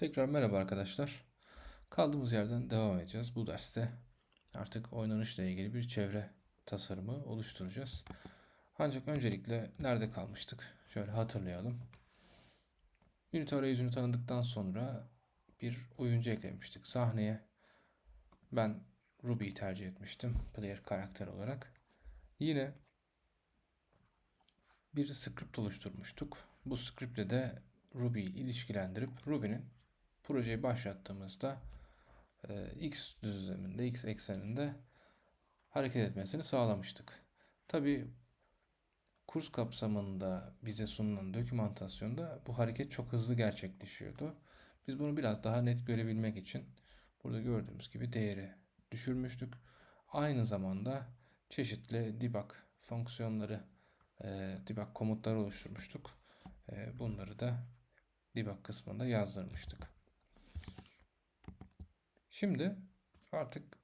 Tekrar merhaba arkadaşlar. Kaldığımız yerden devam edeceğiz. Bu derste artık oynanışla ilgili bir çevre tasarımı oluşturacağız. Ancak öncelikle nerede kalmıştık? Şöyle hatırlayalım. Unity arayüzünü tanıdıktan sonra bir oyuncu eklemiştik. Sahneye ben Ruby'yi tercih etmiştim. Player karakter olarak. Yine bir script oluşturmuştuk. Bu script'le de Ruby'yi ilişkilendirip Ruby'nin projeyi başlattığımızda e, X düzleminde, X ekseninde hareket etmesini sağlamıştık. Tabi kurs kapsamında bize sunulan dokümantasyonda bu hareket çok hızlı gerçekleşiyordu. Biz bunu biraz daha net görebilmek için burada gördüğümüz gibi değeri düşürmüştük. Aynı zamanda çeşitli debug fonksiyonları, e, debug komutları oluşturmuştuk. E, bunları da debug kısmında yazdırmıştık. Şimdi artık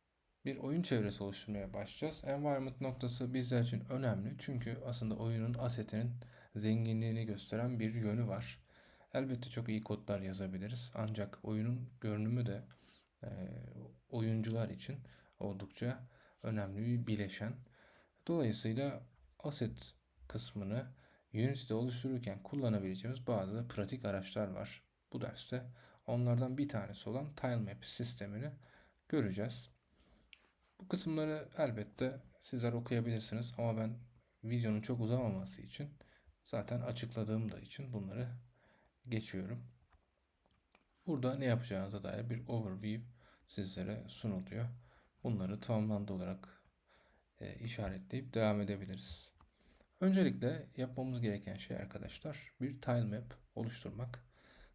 bir oyun çevresi oluşturmaya başlayacağız. Environment noktası bizler için önemli. Çünkü aslında oyunun asetinin zenginliğini gösteren bir yönü var. Elbette çok iyi kodlar yazabiliriz. Ancak oyunun görünümü de e, oyuncular için oldukça önemli bir bileşen. Dolayısıyla aset kısmını Unity'de oluştururken kullanabileceğimiz bazı pratik araçlar var. Bu derste onlardan bir tanesi olan tilemap sistemini göreceğiz. Bu kısımları elbette sizler okuyabilirsiniz ama ben videonun çok uzamaması için zaten açıkladığım da için bunları geçiyorum. Burada ne yapacağınıza dair bir overview sizlere sunuluyor. Bunları tamamlandı olarak e, işaretleyip devam edebiliriz. Öncelikle yapmamız gereken şey arkadaşlar bir tilemap oluşturmak.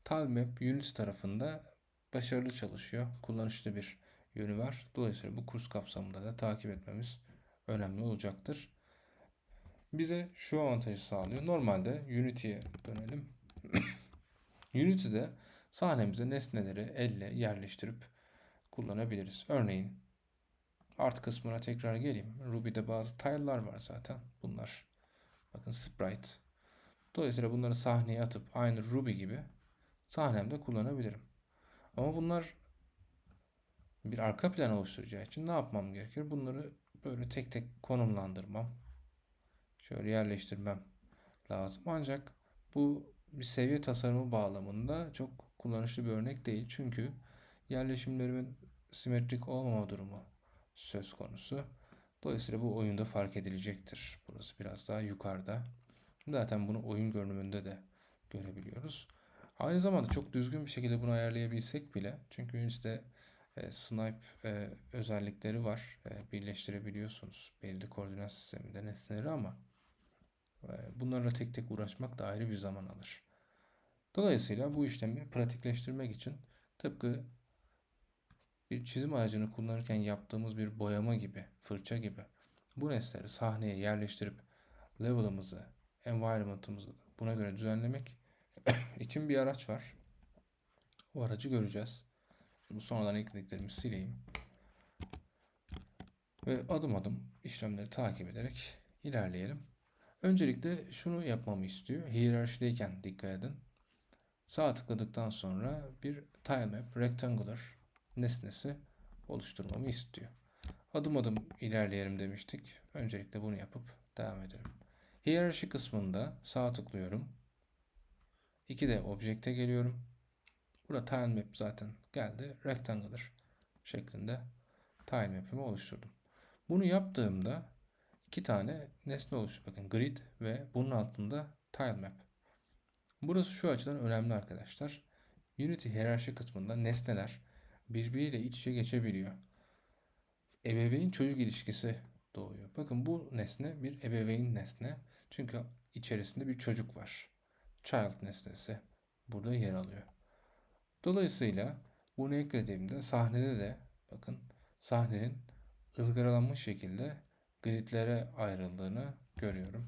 Tilemap Unity tarafında başarılı çalışıyor. Kullanışlı bir yönü var. Dolayısıyla bu kurs kapsamında da takip etmemiz önemli olacaktır. Bize şu avantajı sağlıyor. Normalde Unity'ye dönelim. Unity'de sahnemize nesneleri elle yerleştirip kullanabiliriz. Örneğin art kısmına tekrar geleyim. Ruby'de bazı tile'lar var zaten. Bunlar bakın sprite. Dolayısıyla bunları sahneye atıp aynı Ruby gibi sahnemde kullanabilirim. Ama bunlar bir arka plan oluşturacağı için ne yapmam gerekir? Bunları böyle tek tek konumlandırmam. Şöyle yerleştirmem lazım. Ancak bu bir seviye tasarımı bağlamında çok kullanışlı bir örnek değil. Çünkü yerleşimlerimin simetrik olmama durumu söz konusu. Dolayısıyla bu oyunda fark edilecektir. Burası biraz daha yukarıda. Zaten bunu oyun görünümünde de görebiliyoruz. Aynı zamanda çok düzgün bir şekilde bunu ayarlayabilsek bile çünkü Unity'de e, snipe e, özellikleri var. E, birleştirebiliyorsunuz belli koordinat sisteminde nesneleri ama e, bunlarla tek tek uğraşmak da ayrı bir zaman alır. Dolayısıyla bu işlemi pratikleştirmek için tıpkı bir çizim aracını kullanırken yaptığımız bir boyama gibi, fırça gibi bu nesneleri sahneye yerleştirip level'ımızı, environment'ımızı buna göre düzenlemek için bir araç var. O aracı göreceğiz. Bu sonradan eklediklerimi sileyim. Ve adım adım işlemleri takip ederek ilerleyelim. Öncelikle şunu yapmamı istiyor. Hiyerarşideyken dikkat edin. Sağ tıkladıktan sonra bir tilemap rectangular nesnesi oluşturmamı istiyor. Adım adım ilerleyelim demiştik. Öncelikle bunu yapıp devam edelim. Hiyerarşi kısmında sağ tıklıyorum. 2D Object'e geliyorum. Burada tile map zaten geldi. Rectangular şeklinde tile map'imi oluşturdum. Bunu yaptığımda iki tane nesne oluştu. Bakın grid ve bunun altında tile map. Burası şu açıdan önemli arkadaşlar. Unity hiyerarşi kısmında nesneler birbiriyle iç içe geçebiliyor. Ebeveyn çocuk ilişkisi doğuyor. Bakın bu nesne bir ebeveyn nesne. Çünkü içerisinde bir çocuk var. Child nesnesi burada yer alıyor. Dolayısıyla bunu eklediğimde sahnede de bakın sahnenin ızgaralanmış şekilde gridlere ayrıldığını görüyorum.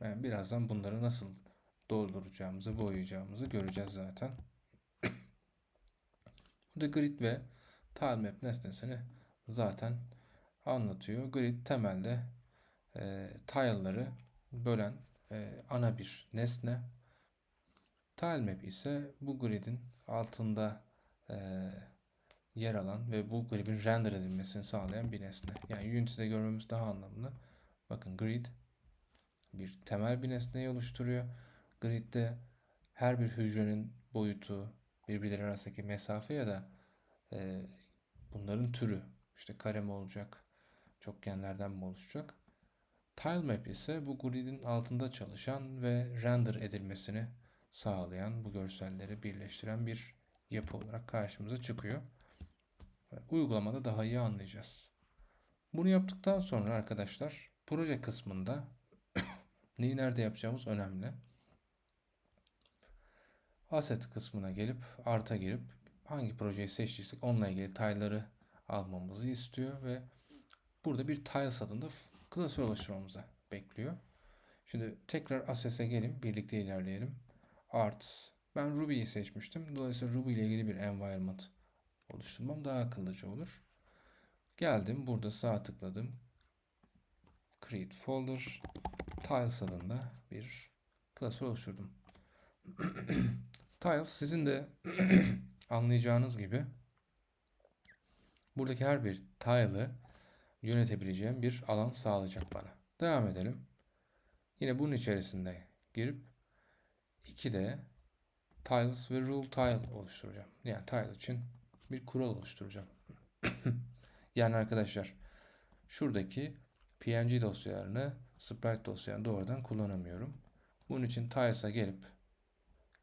Yani birazdan bunları nasıl dolduracağımızı, boyayacağımızı göreceğiz zaten. Burada grid ve tilemap nesnesini zaten anlatıyor. Grid temelde e, tile'ları bölen e, ana bir nesne. Tilemap ise bu gridin altında eee, yer alan ve bu gribin render edilmesini sağlayan bir nesne. Yani Unity'de görmemiz daha anlamlı. Bakın grid bir temel bir nesneyi oluşturuyor. Gridde her bir hücrenin boyutu, birbirleri arasındaki mesafe ya da eee, bunların türü, işte kare mi olacak, çokgenlerden mi oluşacak? Tilemap ise bu gridin altında çalışan ve render edilmesini sağlayan, bu görselleri birleştiren bir yapı olarak karşımıza çıkıyor. Uygulamada daha iyi anlayacağız. Bunu yaptıktan sonra arkadaşlar proje kısmında neyi nerede yapacağımız önemli. Asset kısmına gelip arta girip hangi projeyi seçtiysek onunla ilgili tile'ları almamızı istiyor ve burada bir tiles adında klasör oluşturmamızı bekliyor. Şimdi tekrar Assets'e gelin birlikte ilerleyelim. Arts. Ben Ruby'yi seçmiştim. Dolayısıyla Ruby ile ilgili bir environment oluşturmam daha akıllıca olur. Geldim. Burada sağ tıkladım. Create folder. Tiles adında bir klasör oluşturdum. Tiles sizin de anlayacağınız gibi buradaki her bir tile'ı yönetebileceğim bir alan sağlayacak bana. Devam edelim. Yine bunun içerisinde girip 2D tiles ve rule tile oluşturacağım. Yani tile için bir kural oluşturacağım. yani arkadaşlar şuradaki PNG dosyalarını sprite dosyalarını doğrudan kullanamıyorum. Bunun için tiles'a gelip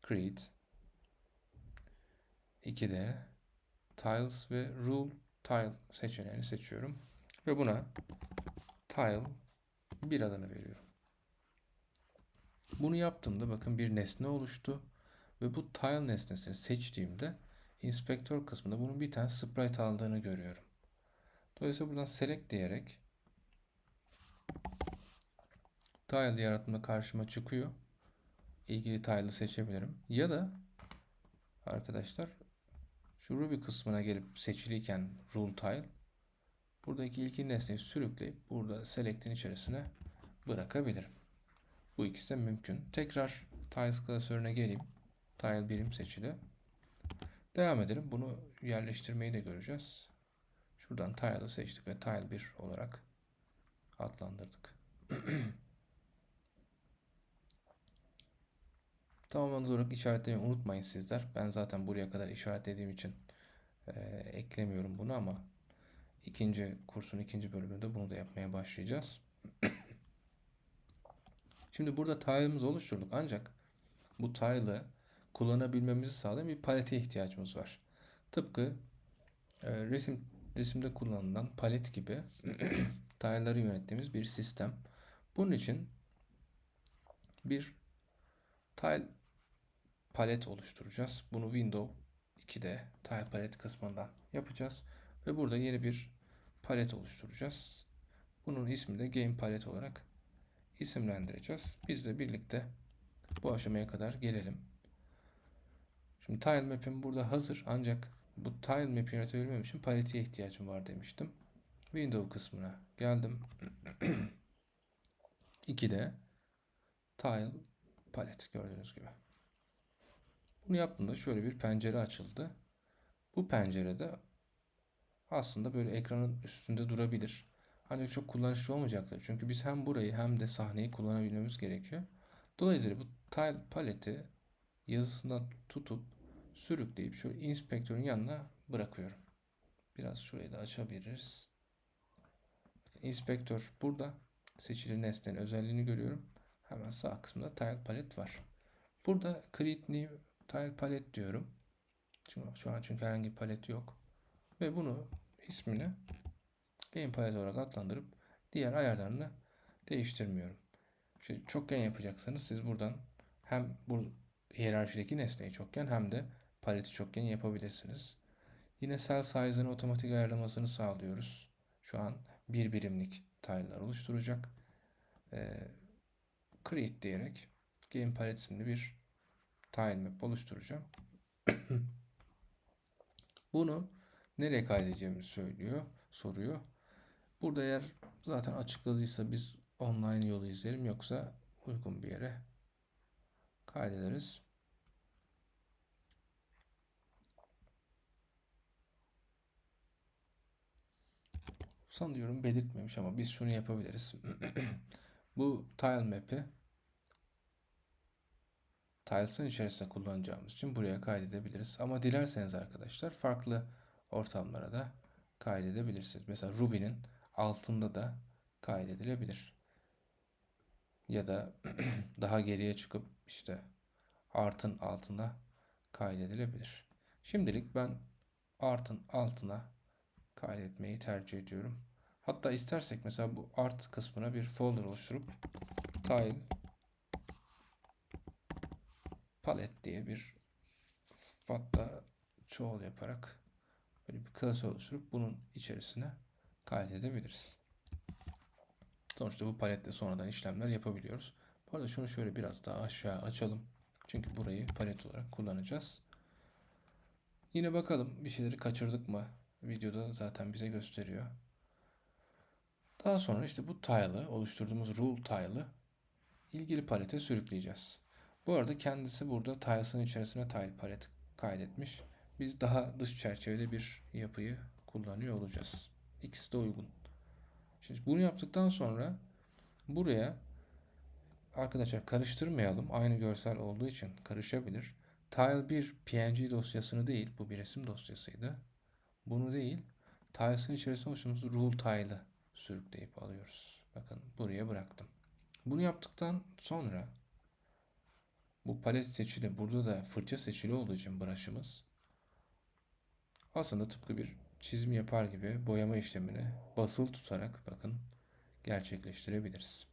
create 2D tiles ve rule tile seçeneğini seçiyorum ve buna tile bir adını veriyorum. Bunu yaptığımda bakın bir nesne oluştu ve bu tile nesnesini seçtiğimde inspektör kısmında bunun bir tane sprite aldığını görüyorum. Dolayısıyla buradan select diyerek tile yaratma karşıma çıkıyor. İlgili tile'ı seçebilirim. Ya da arkadaşlar şu Ruby kısmına gelip seçiliyken rule tile buradaki ilgili nesneyi sürükleyip burada select'in içerisine bırakabilirim. Bu ikisi de mümkün. Tekrar tiles klasörüne geleyim. Tile birim seçili. Devam edelim. Bunu yerleştirmeyi de göreceğiz. Şuradan tile'ı seçtik ve tile 1 olarak adlandırdık. Tamamen olarak işaretlemeyi unutmayın sizler. Ben zaten buraya kadar işaretlediğim için e, eklemiyorum bunu ama ikinci kursun ikinci bölümünde bunu da yapmaya başlayacağız. Şimdi burada tile'ımızı oluşturduk ancak bu tile'ı kullanabilmemizi sağlayan bir palete ihtiyacımız var. Tıpkı e, resim resimde kullanılan palet gibi tile'ları yönettiğimiz bir sistem. Bunun için bir tile palet oluşturacağız. Bunu Windows 2'de tile palet kısmından yapacağız ve burada yeni bir palet oluşturacağız. Bunun ismi de game palet olarak isimlendireceğiz. Biz de birlikte bu aşamaya kadar gelelim. Şimdi tile map'im burada hazır ancak bu tile map'i yönetebilmem için palete ihtiyacım var demiştim. Window kısmına geldim. 2'de tile palet gördüğünüz gibi. Bunu yaptığımda şöyle bir pencere açıldı. Bu pencerede aslında böyle ekranın üstünde durabilir. Ancak çok kullanışlı olmayacaktır. Çünkü biz hem burayı hem de sahneyi kullanabilmemiz gerekiyor. Dolayısıyla bu tile paleti yazısından tutup sürükleyip şöyle inspektörün yanına bırakıyorum. Biraz şurayı da açabiliriz. Bakın burada. Seçili nesnenin özelliğini görüyorum. Hemen sağ kısmında tile palet var. Burada create new tile palet diyorum. Şu an çünkü herhangi bir palet yok. Ve bunu ismini game palet olarak adlandırıp diğer ayarlarını değiştirmiyorum. Şimdi çokgen yapacaksanız siz buradan hem bu hiyerarşideki nesneyi çokgen hem de paleti çokgen yapabilirsiniz. Yine cell size'ını otomatik ayarlamasını sağlıyoruz. Şu an bir birimlik tile'lar oluşturacak. Ee, create diyerek game palet isimli bir tile map oluşturacağım. Bunu nereye kaydedeceğimi söylüyor, soruyor. Burada eğer zaten açıkladıysa biz online yolu izleyelim yoksa uygun bir yere kaydederiz. Sanıyorum belirtmemiş ama biz şunu yapabiliriz. Bu tile map'i Tiles'ın içerisinde kullanacağımız için buraya kaydedebiliriz. Ama dilerseniz arkadaşlar farklı ortamlara da kaydedebilirsiniz. Mesela Ruby'nin altında da kaydedilebilir. Ya da daha geriye çıkıp işte art'ın altına kaydedilebilir. Şimdilik ben art'ın altına kaydetmeyi tercih ediyorum. Hatta istersek mesela bu art kısmına bir folder oluşturup tile palet diye bir hatta çoğul yaparak böyle bir klase oluşturup bunun içerisine kaydedebiliriz. Sonuçta bu palette sonradan işlemler yapabiliyoruz. Bu arada şunu şöyle biraz daha aşağı açalım. Çünkü burayı palet olarak kullanacağız. Yine bakalım bir şeyleri kaçırdık mı? Videoda zaten bize gösteriyor. Daha sonra işte bu tile'ı oluşturduğumuz rule tile'ı ilgili palete sürükleyeceğiz. Bu arada kendisi burada tiles'ın içerisine tile palet kaydetmiş. Biz daha dış çerçevede bir yapıyı kullanıyor olacağız. İkisi de uygun. Şimdi bunu yaptıktan sonra buraya arkadaşlar karıştırmayalım. Aynı görsel olduğu için karışabilir. Tile 1 PNG dosyasını değil, bu bir resim dosyasıydı. Bunu değil, tiles'ın içerisine oluşturduğumuz rule tile'ı sürükleyip alıyoruz. Bakın buraya bıraktım. Bunu yaptıktan sonra bu palet seçili, burada da fırça seçili olduğu için brush'ımız aslında tıpkı bir çizim yapar gibi boyama işlemini basılı tutarak bakın gerçekleştirebiliriz.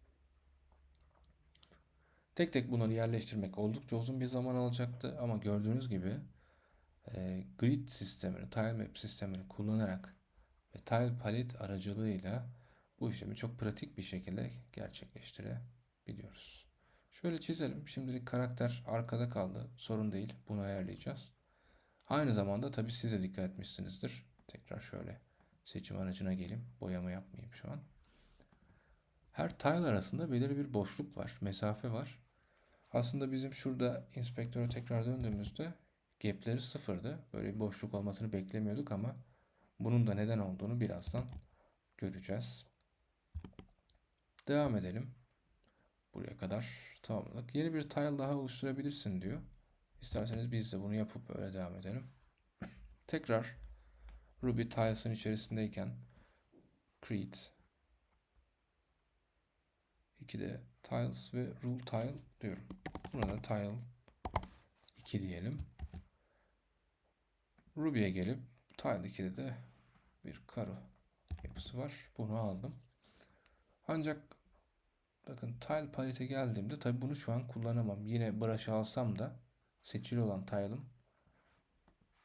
Tek tek bunları yerleştirmek oldukça uzun bir zaman alacaktı ama gördüğünüz gibi e, grid sistemini, tile map sistemini kullanarak ve tile palet aracılığıyla bu işlemi çok pratik bir şekilde gerçekleştirebiliyoruz. Şöyle çizelim. Şimdilik karakter arkada kaldı. Sorun değil. Bunu ayarlayacağız. Aynı zamanda tabii siz de dikkat etmişsinizdir. Tekrar şöyle seçim aracına geleyim. Boyama yapmayayım şu an. Her tile arasında belirli bir boşluk var. Mesafe var. Aslında bizim şurada inspektöre tekrar döndüğümüzde gapleri sıfırdı. Böyle bir boşluk olmasını beklemiyorduk ama bunun da neden olduğunu birazdan göreceğiz. Devam edelim. Buraya kadar tamamladık. Yeni bir tile daha oluşturabilirsin diyor. İsterseniz biz de bunu yapıp öyle devam edelim. Tekrar Ruby tiles'ın içerisindeyken create 2'de tiles ve rule tile diyorum. Burada tile 2 diyelim. Ruby'ye gelip tile 2'de de bir karo yapısı var. Bunu aldım. Ancak bakın tile palete geldiğimde tabi bunu şu an kullanamam. Yine brush alsam da seçili olan tile'ım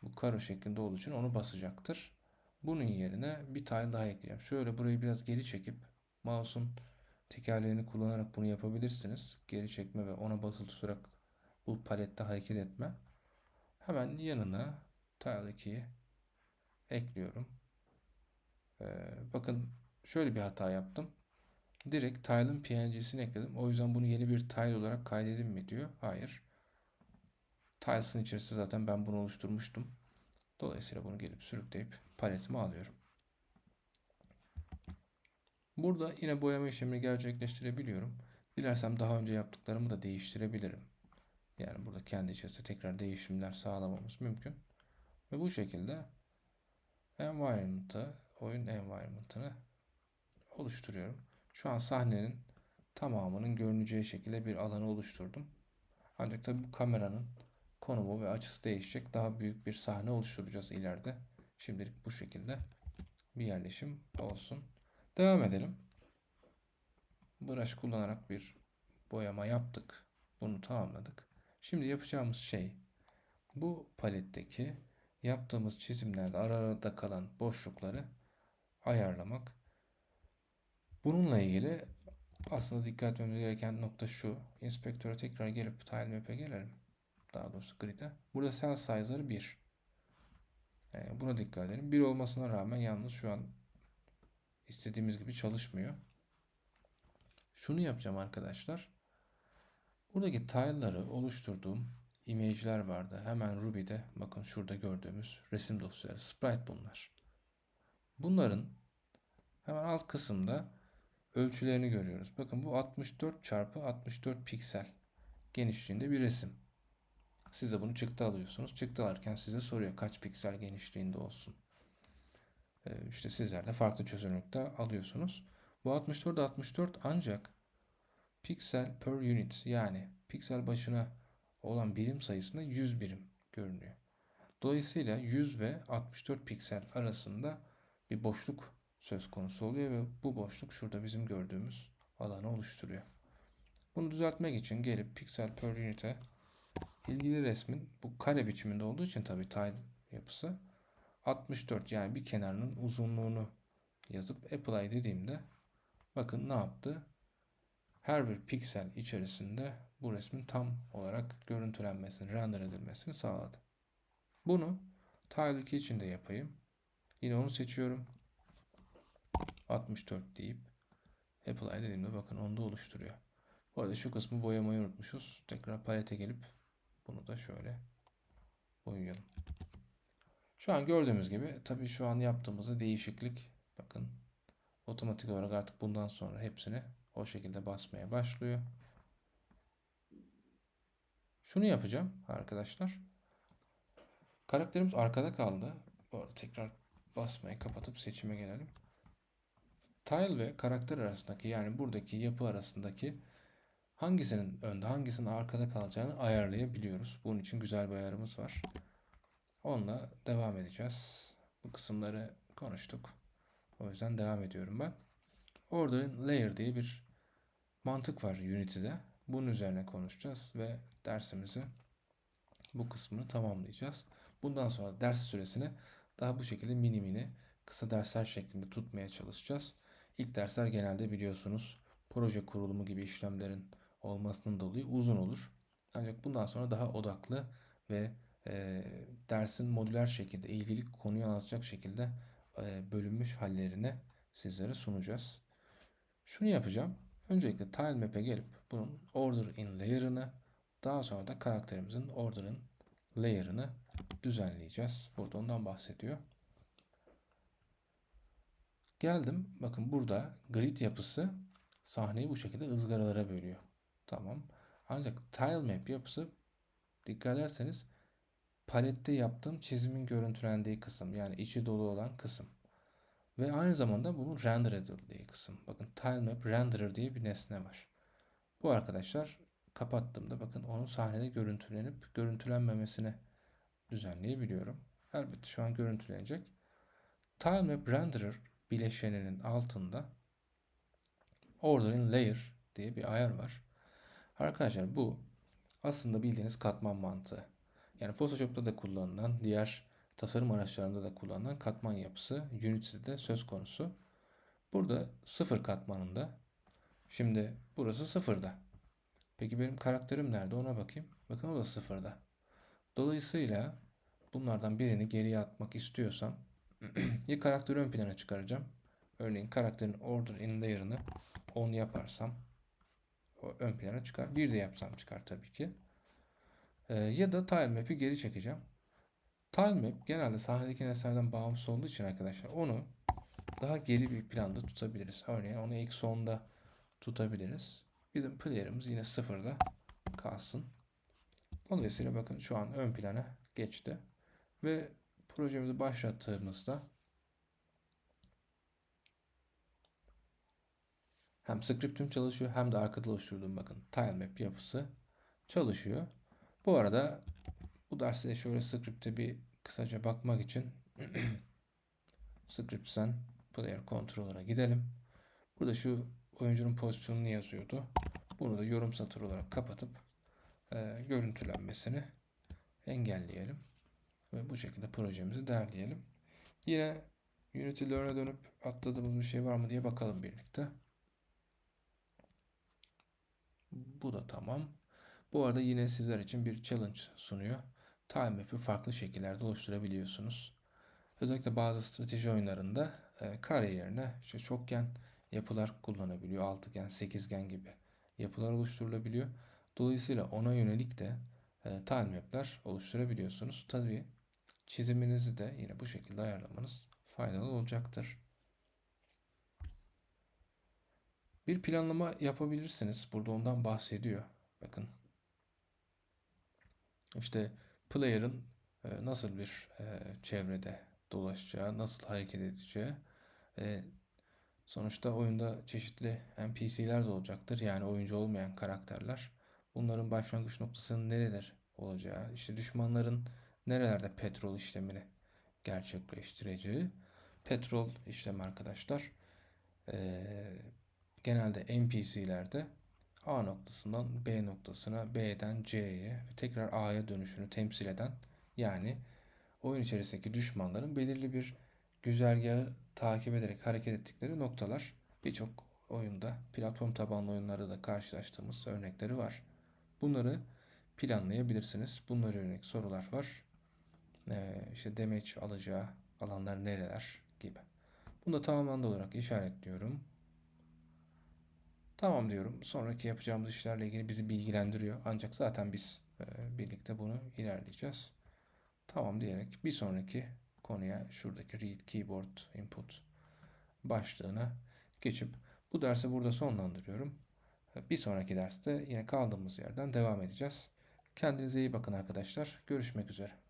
bu karo şeklinde olduğu için onu basacaktır. Bunun yerine bir tile daha ekleyeceğim. Şöyle burayı biraz geri çekip mouse'un tekerleğini kullanarak bunu yapabilirsiniz. Geri çekme ve ona basılı tutarak bu palette hareket etme. Hemen yanına tile 2'yi ekliyorum. Ee, bakın şöyle bir hata yaptım. Direkt tile'ın png'sini ekledim. O yüzden bunu yeni bir tile olarak kaydedin mi diyor. Hayır. Tiles'ın içerisinde zaten ben bunu oluşturmuştum. Dolayısıyla bunu gelip sürükleyip paletime alıyorum. Burada yine boyama işlemini gerçekleştirebiliyorum. Dilersem daha önce yaptıklarımı da değiştirebilirim. Yani burada kendi içerisinde tekrar değişimler sağlamamız mümkün. Ve bu şekilde environment'ı, oyun environment'ını oluşturuyorum. Şu an sahnenin tamamının görüneceği şekilde bir alanı oluşturdum. Ancak tabi bu kameranın konumu ve açısı değişecek. Daha büyük bir sahne oluşturacağız ileride. Şimdilik bu şekilde bir yerleşim olsun. Devam edelim. Brush kullanarak bir boyama yaptık. Bunu tamamladık. Şimdi yapacağımız şey bu paletteki yaptığımız çizimlerde arada kalan boşlukları ayarlamak. Bununla ilgili aslında dikkat etmemiz gereken nokta şu. Inspektöre tekrar gelip tile map'e gelelim. Daha doğrusu grid'e. Burada cell size'ları 1. Yani buna dikkat edelim. 1 olmasına rağmen yalnız şu an istediğimiz gibi çalışmıyor. Şunu yapacağım arkadaşlar. Buradaki tile'ları oluşturduğum image'ler vardı. Hemen Ruby'de bakın şurada gördüğümüz resim dosyaları. Sprite bunlar. Bunların Hemen alt kısımda ölçülerini görüyoruz. Bakın bu 64 çarpı 64 piksel genişliğinde bir resim. Siz de bunu çıktı alıyorsunuz. Çıktı alırken size soruyor kaç piksel genişliğinde olsun. Ee, işte sizler de farklı çözünürlükte alıyorsunuz. Bu 64 64 ancak piksel per unit yani piksel başına olan birim sayısında 100 birim görünüyor. Dolayısıyla 100 ve 64 piksel arasında bir boşluk söz konusu oluyor ve bu boşluk şurada bizim gördüğümüz alanı oluşturuyor. Bunu düzeltmek için gelip piksel per unit'e ilgili resmin bu kare biçiminde olduğu için tabii tile yapısı 64 yani bir kenarının uzunluğunu yazıp apply dediğimde bakın ne yaptı? Her bir piksel içerisinde bu resmin tam olarak görüntülenmesini, render edilmesini sağladı. Bunu tile 2 için de yapayım. Yine onu seçiyorum. 64 deyip apply dediğimde bakın onu da oluşturuyor. Bu arada şu kısmı boyamayı unutmuşuz. Tekrar palete gelip bunu da şöyle boyayalım. Şu an gördüğümüz gibi tabii şu an yaptığımızda değişiklik bakın otomatik olarak artık bundan sonra hepsini o şekilde basmaya başlıyor. Şunu yapacağım arkadaşlar. Karakterimiz arkada kaldı. Bu arada tekrar basmayı kapatıp seçime gelelim. Tile ve karakter arasındaki yani buradaki yapı arasındaki hangisinin önde hangisinin arkada kalacağını ayarlayabiliyoruz. Bunun için güzel bir ayarımız var. Onunla devam edeceğiz. Bu kısımları konuştuk. O yüzden devam ediyorum ben. Ordering Layer diye bir mantık var Unity'de. Bunun üzerine konuşacağız ve dersimizi bu kısmını tamamlayacağız. Bundan sonra ders süresini daha bu şekilde mini mini kısa dersler şeklinde tutmaya çalışacağız. İlk dersler genelde biliyorsunuz proje kurulumu gibi işlemlerin olmasının dolayı uzun olur. Ancak bundan sonra daha odaklı ve e, dersin modüler şekilde ilgili konuyu anlatacak şekilde e, bölünmüş hallerini sizlere sunacağız. Şunu yapacağım. Öncelikle tile gelip bunun order in layer'ını daha sonra da karakterimizin order in layer'ını düzenleyeceğiz. Burada ondan bahsediyor. Geldim. Bakın burada grid yapısı sahneyi bu şekilde ızgaralara bölüyor. Tamam. Ancak tile map yapısı dikkat ederseniz palette yaptığım çizimin görüntülendiği kısım yani içi dolu olan kısım. Ve aynı zamanda bunun render edildiği kısım. Bakın tilemap renderer diye bir nesne var. Bu arkadaşlar kapattığımda bakın onun sahnede görüntülenip görüntülenmemesini düzenleyebiliyorum. Elbette şu an görüntülenecek. Tilemap renderer bileşeninin altında ordering layer diye bir ayar var. Arkadaşlar bu aslında bildiğiniz katman mantığı. Yani Photoshop'ta da kullanılan, diğer tasarım araçlarında da kullanılan katman yapısı Unity'de de söz konusu. Burada sıfır katmanında. Şimdi burası sıfırda. Peki benim karakterim nerede ona bakayım. Bakın o da sıfırda. Dolayısıyla bunlardan birini geriye atmak istiyorsam ya karakteri ön plana çıkaracağım. Örneğin karakterin order in layer'ını 10 yaparsam ön plana çıkar. Bir de yapsam çıkar tabii ki. Ee, ya da tile map'i geri çekeceğim. Tile map genelde sahnedeki nesnelerden bağımsız olduğu için arkadaşlar onu daha geri bir planda tutabiliriz. Örneğin onu eksi 10'da tutabiliriz. Bizim player'ımız yine sıfırda kalsın. Dolayısıyla bakın şu an ön plana geçti. Ve projemizi başlattığımızda hem script'im çalışıyor hem de arkada oluşturduğum bakın tile map yapısı çalışıyor. Bu arada bu derste şöyle script'e bir kısaca bakmak için script'ten player controller'a gidelim. Burada şu oyuncunun pozisyonunu yazıyordu. Bunu da yorum satır olarak kapatıp e, görüntülenmesini engelleyelim. Ve bu şekilde projemizi derleyelim. Yine Unity Learn'e dönüp atladığımız bir şey var mı diye bakalım birlikte. Bu da tamam. Bu arada yine sizler için bir challenge sunuyor. Time map'i farklı şekillerde oluşturabiliyorsunuz. Özellikle bazı strateji oyunlarında e, kare yerine işte çokgen yapılar kullanabiliyor. Altıgen, sekizgen gibi yapılar oluşturulabiliyor. Dolayısıyla ona yönelik de e, time map'ler oluşturabiliyorsunuz. Tabii çiziminizi de yine bu şekilde ayarlamanız faydalı olacaktır. Bir planlama yapabilirsiniz. Burada ondan bahsediyor. Bakın. İşte player'ın e, nasıl bir e, çevrede dolaşacağı, nasıl hareket edeceği. E, sonuçta oyunda çeşitli NPC'ler de olacaktır. Yani oyuncu olmayan karakterler. Bunların başlangıç noktasının nereler olacağı, işte düşmanların nerelerde petrol işlemini gerçekleştireceği. Petrol işlemi arkadaşlar e, genelde NPC'lerde A noktasından B noktasına, B'den C'ye ve tekrar A'ya dönüşünü temsil eden yani oyun içerisindeki düşmanların belirli bir güzergahı takip ederek hareket ettikleri noktalar. Birçok oyunda platform tabanlı oyunlarda da karşılaştığımız örnekleri var. Bunları planlayabilirsiniz. Bunlara yönelik sorular var. Ee, işte damage alacağı alanlar nereler gibi. Bunu da tamamlandı olarak işaretliyorum. Tamam diyorum. Sonraki yapacağımız işlerle ilgili bizi bilgilendiriyor. Ancak zaten biz e, birlikte bunu ilerleyeceğiz. Tamam diyerek bir sonraki konuya şuradaki read keyboard input başlığına geçip bu dersi burada sonlandırıyorum. Bir sonraki derste yine kaldığımız yerden devam edeceğiz. Kendinize iyi bakın arkadaşlar. Görüşmek üzere.